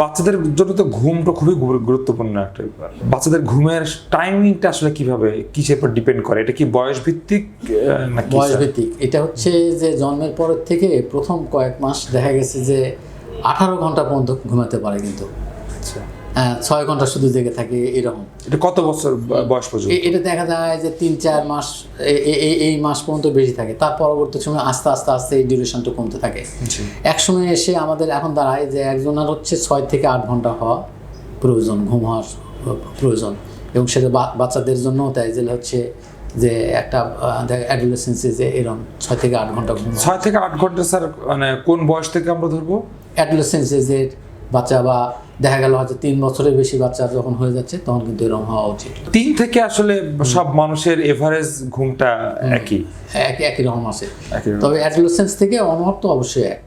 বাচ্চাদের জন্য তো ঘুমটা খুবই গুরুত্বপূর্ণ একটা ব্যাপার। বাচ্চাদের ঘুমের টাইমিংটা আসলে কীভাবে কিসের উপর ডিপেন্ড করে? এটা কি বয়স ভিত্তিক নাকি বয়স ভিত্তিক এটা হচ্ছে যে জন্মের পরের থেকে প্রথম কয়েক মাস দেখা গেছে যে আঠারো ঘণ্টা পর্যন্ত ঘুমাতে পারে কিন্তু। আচ্ছা। হ্যাঁ, ছয় ঘণ্টা শুধু জেগে থাকে এরকম। এটা কত বছর বয়স পর্যন্ত? এটা দেখা যায় যে তিন চার মাস এই মাস পর্যন্ত বেশি থাকে। তার পরবর্তী সময় আস্তে আস্তে আস্তে এই ডিউরেশনটা কমতে থাকে। এক সময় এসে আমাদের এখন দাঁড়ায় যে একজনের হচ্ছে ছয় থেকে আট ঘণ্টা হওয়া প্রয়োজন ঘুম হওয়ার প্রয়োজন। এবং সেটা বাচ্চাদের জন্য তাই যে হচ্ছে যে একটা অ্যাডোলেসেন্সে যে এরকম ছয় থেকে আট ঘণ্টা ঘুম ছয় থেকে আট ঘণ্টা স্যার মানে কোন বয়স থেকে আমরা ধরবো? অ্যাডোলেসেন্স এজের বাচ্চা বা দেখা গেল হয়তো তিন বছরের বেশি বাচ্চা যখন হয়ে যাচ্ছে তখন কিন্তু এরকম হওয়া উচিত। তিন থেকে আসলে সব মানুষের এভারেজ ঘুমটা একই? এক একই রকম আছে। তবে অ্যাডোলেসেন্স থেকে অনহর তো অবশ্যই এক।